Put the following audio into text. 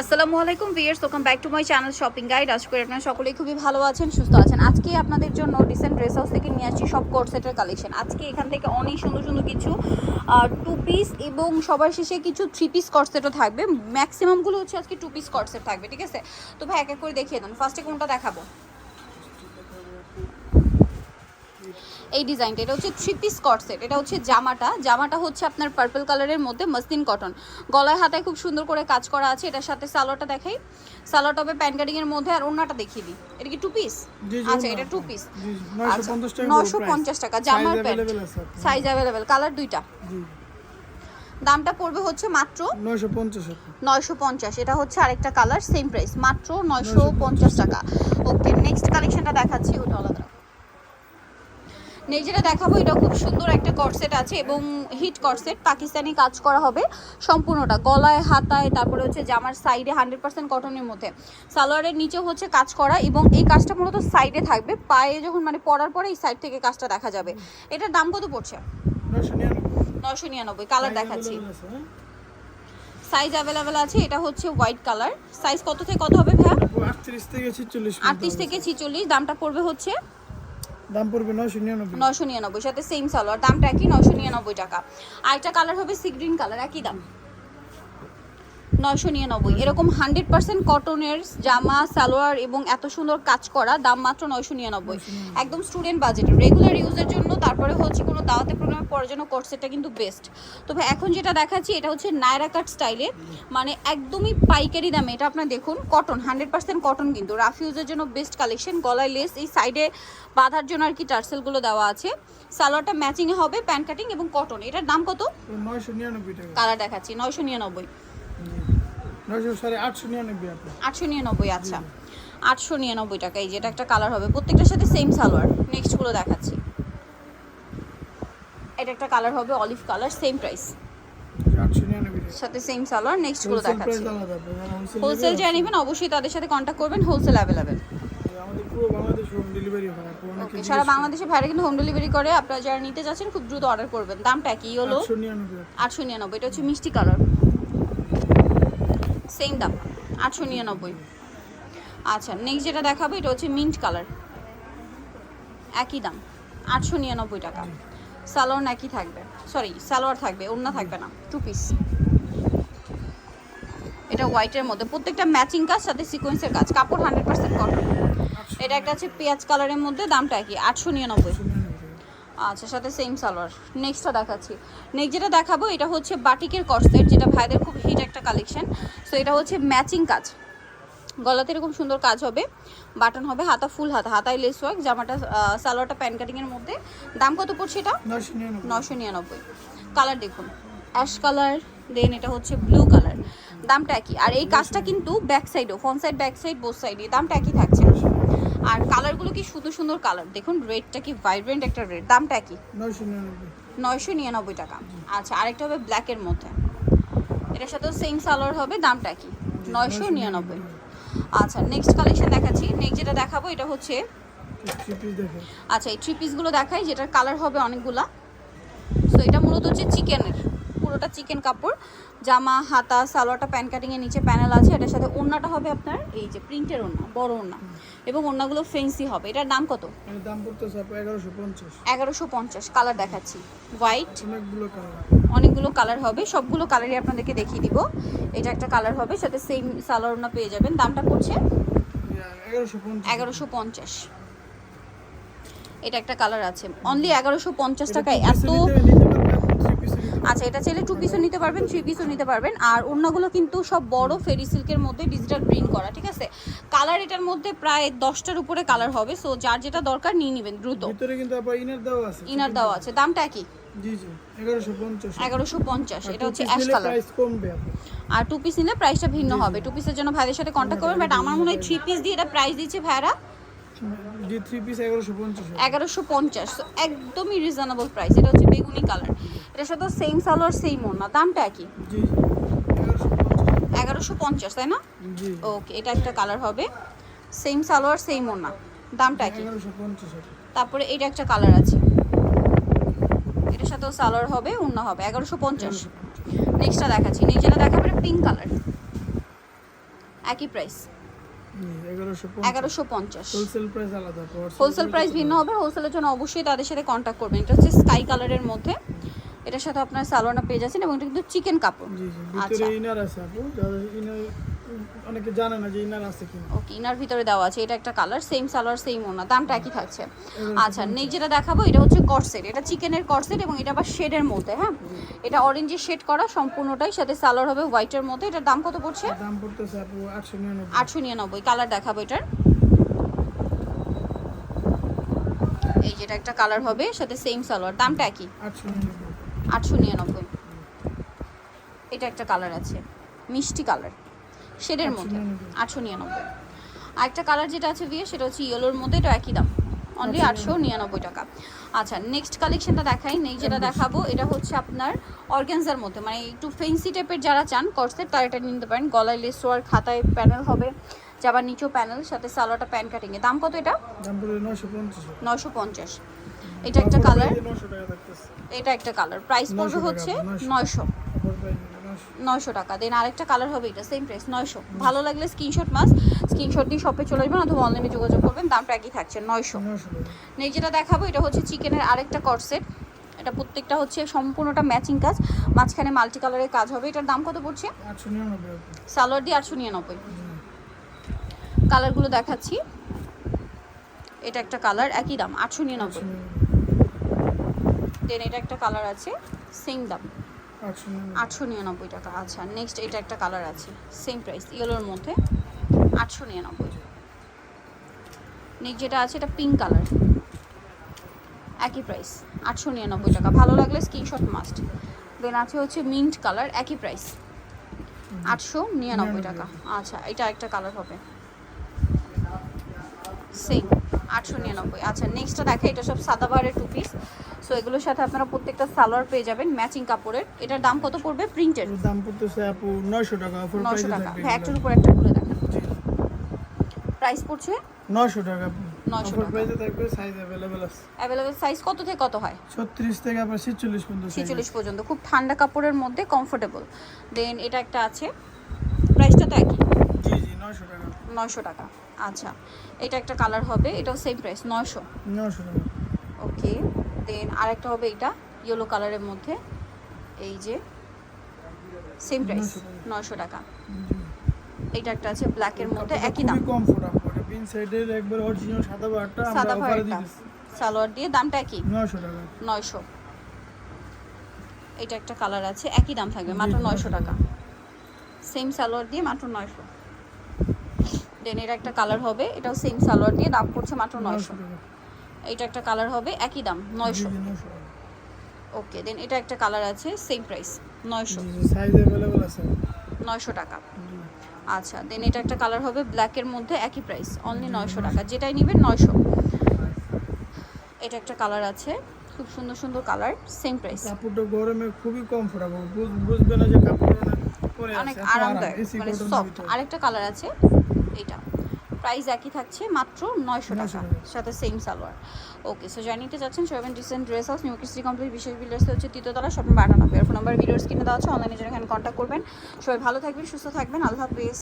আসসালামু আলাইকুম viewers welcome back to my channel shopping guide আজ করে আপনারা সকলেই খুবই ভালো আছেন, সুস্থ আছেন। আজকে আপনাদের জন্য রিসেন্ট ড্রেস হাউস থেকে নিয়ে আসছি সব কোর্সেটের কালেকশন আজকে এখান থেকে অনেক সুন্দর সুন্দর কিছু টু পিস এবং সবার শেষে কিছু থ্রি পিস কর্সেটও থাকবে। ম্যাক্সিমামগুলো হচ্ছে আজকে টু পিস কর্সেট থাকবে, ঠিক আছে? তো ভাই, এক এক করে দেখিয়ে দেন। ফার্স্টে কোনটা দেখাবো? এই ডিজাইনটা এটা হচ্ছে থ্রি পিস কট সেট এটা হচ্ছে জামাটা। জামাটা হচ্ছে আপনার পার্পল কালারের মধ্যে মসলিন কটন গলায় হাতায় খুব সুন্দর করে কাজ করা আছে এটার সাথে সালোয়ারটা দেখাই। সালোয়ারটা হবে প্যান কাটিং এর মধ্যে আর ওন্নাটা দেখিয়ে দিই। এটা কি টু পিস আচ্ছা এটা টু পিস জি, 950 টাকা নশো পঞ্চাশ টাকা জামার প্যান্ট। সাইজ অ্যাভেলেবেল কালার দুইটা। দামটা পড়বে হচ্ছে মাত্র 950 আপনার। নয়শো পঞ্চাশ এটা হচ্ছে আরেকটা কালার সেম প্রাইস মাত্র নয়শো পঞ্চাশ টাকা। ওকে নেক্সট কালেকশনটা আলাদা নেক্সট যেটা দেখাবো এটা খুব সুন্দর একটা কর্সেট আছে এবং হিট কর্সেট পাকিস্তানি কাজ করা হবে সম্পূর্ণটা গলায় হাতায় তারপরে হচ্ছে জামার সাইডে হান্ড্রেড পার্সেন্ট কটনের মধ্যে। সালোয়ারের নিচে হচ্ছে কাজ করা এবং এই কাজটা মূলত সাইডে থাকবে পায়ে যখন মানে পরার পরে এই সাইড থেকে কাজটা দেখা যাবে। এটার দাম কত পড়ছে? 999 নয়শো নিরানব্বই কালার দেখাচ্ছি? সাইজ অ্যাভেলেবেল আছে এটা হচ্ছে হোয়াইট কালার সাইজ কত থেকে কত হবে ভাইয়া? 38 থেকে 46 পর্যন্ত। আটত্রিশ থেকে ছিচল্লিশ দামটা পড়বে হচ্ছে দাম পড়বে 999 নয়শো নিরানব্বই, সাথে সেম সালোয়ার দামটা নয়শো নিরানব্বই টাকা। আরেকটা কালার হবে সি গ্রিন কালার একই দাম। নয়শো নিরানব্বই। এরকম হান্ড্রেড পার্সেন্ট কটনের জামা সালোয়ার এবং এত সুন্দর কাজ করা দাম মাত্র নয়শো নিরানব্বই। একদম স্টুডেন্ট বাজেট রেগুলার ইউজের জন্য তারপরে হচ্ছে কোনো দাওয়াতে প্রোগ্রামে পড়ার জন্য কোর্সেটটা কিন্তু বেস্ট তবে এখন যেটা দেখাচ্ছি এটা হচ্ছে নায়রা কাট স্টাইলে মানে একদমই পাইকারি দামে। এটা আপনার দেখুন কটন হান্ড্রেড পার্সেন্ট কটন কিন্তু। রাফ ইউজের জন্য বেস্ট কালেকশন গলায় লেস এই সাইডে বাঁধার জন্য আর কি টার্সেলগুলো দেওয়া আছে। সালোয়ারটা ম্যাচিংয়ে হবে প্যান্ট কাটিং এবং কটন এটার দাম কত? 999 টাকা। কালার দেখাচ্ছি নয়শো নিরানব্বই জি। 900 সাড়ে 899 আপনার। আটশো নিরানব্বই আচ্ছা। আটশো নিরানব্বই টাকা এই যেটা একটা কালার হবে। প্রত্যেকটার সাথে সেম সালোয়ার। নেক্সটগুলো দেখাচ্ছি। এটা একটা কালার হবে অলিভ কালার সেম প্রাইস জি, 899 টাকা। সাথে সেম সালোয়ার নেক্সটগুলো দেখাচ্ছি। হোলসেল যারা নেবেন অবশ্যই তাদের সাথে কন্ট্যাক্ট করবেন হোলসেল অ্যাভেলেবেল সারা বাংলাদেশে ভাইরা কিন্তু হোম ডেলিভারি করে। আপনারা যারা নিতে যাচ্ছেন খুব দ্রুত অর্ডার করবেন। দামটা কি হলো আটশো নিরানব্বই এটা হচ্ছে মিষ্টি কালার সেম দাম, আটশো নিরানব্বই। আচ্ছা নেক্সট যেটা দেখাবো, এটা হচ্ছে মিন্ট কালার একই দাম, আটশো নিরানব্বই টাকা। সালোয়ার একই থাকবে। সরি সালোয়ার থাকবে, ওড়না থাকবে না টু পিস এটা হোয়াইটের মধ্যে। প্রত্যেকটা ম্যাচিং কাজ, সাথে সিকোয়েন্সের কাজ। কাপড় হান্ড্রেড পার্সেন্ট কটন এটা একটা হচ্ছে পেঁয়াজ কালারের মধ্যে, দামটা একই, আটশো নিরানব্বই। 899 টাকা। আচ্ছা সাথে সেম সালোয়ার। নেক্সটটা দেখাচ্ছি। নেক্সট যেটা দেখাবো, এটা হচ্ছে বাটিকের কর্সেট যেটা ভাইদের খুব হিট একটা কালেকশন সো এটা হচ্ছে ম্যাচিং কাজ। গলাতে এরকম সুন্দর কাজ হবে। বাটন হবে হাতা ফুল হাতা। হাতায় লেস ওয়ার্ক জামাটা সালোয়ারটা প্যান কাটিংয়ের মধ্যে। দাম কত পড়ছে এটা? নশো নিরানব্বই। কালার দেখুন। অ্যাশ কালার দেন এটা হচ্ছে ব্লু কালার দামটা একই। আর এই কাজটা কিন্তু ব্যাক সাইডও front side back side both সাইডে দামটা একই থাকছে। আর কালারগুলো কি সুন্দর সুন্দর কালার দেখুন রেডটা কি ভাইব্রেন্ট একটা রেড দামটা একই। নয়শো নিরানব্বই। টাকা। আচ্ছা আরেকটা হবে ব্ল্যাকের মধ্যে। এটার সাথেও সেম সালোয়ার হবে দামটা কি? নয়শো নিরানব্বই। আচ্ছা নেক্সট কালেকশন দেখাচ্ছি। নেক্সট যেটা দেখাবো এটা হচ্ছে আচ্ছা এই থ্রি পিসগুলো দেখাই যেটার কালার হবে অনেকগুলা। সো এটা মূলত হচ্ছে চিকেনের পুরোটা চিকেন কাপড়। জামা হাতা সালোয়ারটা প্যান কাটিংয়ের নিচে প্যানেল আছে এটার সাথে ওড়নাটা হবে আপনার এই যে প্রিন্টের ওড়না বড় ওড়না। এবং ওড়নাগুলো ফেন্সি হবে। এটার দাম কত? দাম পড়তেছে আপনার 1150 এগারোশো পঞ্চাশ কালার দেখাচ্ছি। হোয়াইট অনেকগুলো কালার অনেকগুলো কালার হবে। সবগুলো কালারই আপনাদেরকে দেখিয়ে দিব। এটা একটা কালার হবে সাথে সেম সালোয়ার ওড়না পেয়ে যাবেন। দামটা পড়ছে 1150 এগারোশো পঞ্চাশ। এটা একটা কালার আছে। অনলি এগারোশো পঞ্চাশ টাকায় এত নিতে- নিতে পারবে, আপনি three piece নিতে পারবেন। আচ্ছা এটা চাইলে টু পিসও নিতে পারবেন থ্রি পিসও নিতে পারবেন। আর অন্যগুলো কিন্তু সব বড় ফেরি সিল্কের মধ্যে ডিজিটাল প্রিন্ট করা ঠিক আছে? কালার এটার মধ্যে প্রায় দশটার উপরে কালার হবে সো যার যেটা দরকার নিয়ে নেবেন দ্রুত। ভিতরে কিন্তু আপনার ইনার দেওয়া আছে ইনার দেওয়া আছে দামটা কি? জি জি 1150 এগারোশো পঞ্চাশ এটা হচ্ছে two অ্যাশ কালার price কমবে আর টু পিস নিলে প্রাইসটা ভিন্ন হবে। টু পিসের জন্য ভাইদের সাথে কন্ট্যাক্ট করবেন বাট আমার মনে হয় থ্রি পিস দিয়ে এটা প্রাইস দিচ্ছে ভাইরা জি থ্রি পিস 1150 এগারোশো পঞ্চাশ So, একদমই রিজনেবল প্রাইস এটা হচ্ছে বেগুনি কালার এটার সাথে সেম সালোয়ার সেম ওনা দামটা একই। জি জি। 1150 এগারোশো পঞ্চাশ তাই না? ওকে এটা একটা কালার হবে। সেম সালোয়ার সেম ওনা দামটা একই। 1150 তারপরে এটা একটা কালার আছে। এটার সাথেও সালোয়ার হবে ওনা হবে এগারোশো পঞ্চাশ। নেক্সটটা দেখাচ্ছি নেক্সট যেটা দেখাবে পিঙ্ক কালার একই প্রাইস এগারোশো পঞ্চাশ। হোলসেল প্রাইস ভিন্ন হবে হোলসেলের জন্য অবশ্যই তাদের সাথে কন্ট্যাক্ট করবেন। এটা হচ্ছে স্কাই কালারের মধ্যে। এটার সাথে আপনার সালোয়ারটা পেয়ে যাচ্ছেন এবং এটা কিন্তু চিকেন কাপড়। জি জি আচ্ছা। ভিতরে ইনার আছে আপু। ইনার অনেকে জানে না যে ইনার আছে কিনা। ওকে ইনার ভিতরে দেওয়া আছে। এটা একটা কালার সেম সালোয়ার সেম ওনা দামটা একই থাকছে। আচ্ছা নেক্সট যেটা দেখাবো এটা হচ্ছে কর্সেট এটা চিকেনের কর্সেট এবং এটা আবার শেডের মধ্যে হ্যাঁ? এটা অরেঞ্জে শেড করা সম্পূর্ণটাই সাথে সালোয়ার হবে হোয়াইটের মধ্যে। এটার দাম কত পড়ছে? দাম পড়তেছে আপু আটশো নিরানব্বই। আটশো নিরানব্বই। কালার দেখাবো এটার। এই যেটা একটা কালার হবে সাথে সেম সালোয়ার। দামটা একই। আটশো নিরানব্বই। আটশো নিরানব্বই। এটা একটা কালার আছে মিষ্টি কালার শেডের মধ্যে আটশো নিরানব্বই। আর একটা কালার যেটা আছে বিয়ে সেটা হচ্ছে ইয়েলোর মধ্যে এটা একই দাম অনলি আটশো নিরানব্বই টাকা। আচ্ছা নেক্সট কালেকশনটা দেখাই নেই যেটা দেখাবো এটা হচ্ছে আপনার অর্গ্যানজার মধ্যে মানে একটু ফেন্সি টাইপের যারা চান কর্সেট তারা এটা নিতে পারেন। গলায় লেসোয়ার খাতায় প্যানেল হবে যাবার নিচেও প্যানেল সাথে সালোয়ারটা প্যান কাটিংয়ে দাম কত এটা? নশো পঞ্চাশ। এটা একটা কালার এটা একটা কালার প্রাইস পড়বে হচ্ছে 900 নয়শো। নয়শো। টাকা। দেন আরেকটা কালার হবে এটা সেম প্রাইস নয়শো। ভালো লাগলে স্ক্রিনশট মাস স্ক্রিনশট দিয়ে শপে চলে আসবেন অথবা অনলাইনে যোগাযোগ করবেন দামটা একই থাকছে নয়শো। নেই যেটা দেখাবো এটা হচ্ছে চিকেনের আরেকটা কটসেট এটা প্রত্যেকটা হচ্ছে সম্পূর্ণটা ম্যাচিং কাজ। মাঝখানে মাল্টি কালারের কাজ হবে। এটার দাম কত পড়ছে? সালোয়ার দিয়ে আটশো নিরানব্বই। কালারগুলো দেখাচ্ছি। এটা একটা কালার একই দাম আটশো নিরানব্বই। দেন এটা একটা কালার আছে সেম দাম। আটশো নিরানব্বই। টাকা আচ্ছা নেক্সট এটা একটা কালার আছে সেম প্রাইস ইয়েলোর মধ্যে আটশো নিরানব্বই। নেক্সট যেটা আছে এটা পিঙ্ক কালার। একই প্রাইস আটশো নিরানব্বই টাকা। ভালো লাগলে স্ক্রিনশট মাস্ট দেন আছে হচ্ছে মিন্ট কালার একই প্রাইস আটশো নিরানব্বই টাকা। আচ্ছা এটা একটা কালার হবে। সেম আটশো নিরানব্বই। আচ্ছা নেক্সটটা দেখা এটা সব সাদাবাহারের টু পিস সো এগুলোর সাথে আপনারা প্রত্যেকটা সালোয়ার পেয়ে যাবেন ম্যাচিং কাপড়ের। এটার দাম কত পড়বে? প্রিন্টের দাম পড়তেছে আপু নয়শো টাকা অফার নশো প্রাইসে টাকা। থাকবে হ্যাঁ একটার উপর একটা খুলে দেখেন। প্রাইস পড়ছে? নয়শো টাকা। আপু 900 টাকা। প্রাইসে থাকবে সাইজ অ্যাভেলেবেল আছে। সাইজ কত থেকে কত হয়? ছত্রিশ থেকে আপনার ছিচল্লিশ পর্যন্ত খুব ঠান্ডা কাপড়ের মধ্যে কমফোর্টেবল দেন এটা একটা আছে। প্রাইসটা তো একই। জি জি নয়শো টাকা। নয়শো টাকা। আচ্ছা এটা একটা কালার হবে এটাও সেম প্রাইস নয়শো। নয়শো ওকে দেন আরেকটা হবে এটা ইয়েলো কালারের মধ্যে এই যে সেম প্রাইস 900 টাকা। নয়শো টাকা। এটা একটা আছে ব্ল্যাকের মধ্যে একই দাম। পিন সাইডের একবার অরিজিনাল সাদা বারটা আমরা অফারে ভাড়াটা সালোয়ার দিয়ে দামটা একই। নয়শো টাকা। নয়শো। এটা একটা কালার আছে একই দাম থাকবে মাত্র নয়শো 900 টাকা। সেম সালোয়ার দিয়ে মাত্র নয়শো। দেন এর একটা কালার হবে। এটাও সেম সালোয়ার দিয়ে দাম পড়ছে মাত্র নয়শো এটা একটা কালার হবে একই দাম নয়শো। ওকে দেন এটা একটা কালার আছে সেম প্রাইস নয়শো। নয়শো টাকা। আচ্ছা দেন এটা একটা কালার হবে ব্ল্যাকের মধ্যে একই প্রাইস অনলি নয়শো টাকা। যেটাই নেবেন নয়শো। এটা একটা কালার আছে খুব সুন্দর সুন্দর কালার সেম প্রাইস কাপড়টা গরমে খুবই কমফোর্টেবল বুঝবে না যে কাপড় অনেক আরামদায়ক মানে সফট আরেকটা কালার আছে এটা প্রাইস একই থাকছে মাত্র নয়শো 900 টাকা। সাথে সেম সালোয়ার। ওকে সো জানিতে চাচ্ছেন seven decent dress house new কিস্ট্রি complete বিশেষ বিল্ডার্স হচ্ছে তৃতীয়তলা শপিং বাটানো ফোন নাম্বার ভিডিওস কিনে দেওয়া আছে অনলাইনে জন্য এখানে কন্ট্যাক্ট করবেন। সবাই ভালো থাকবেন সুস্থ থাকবেন আল্লাহ হাফেজ।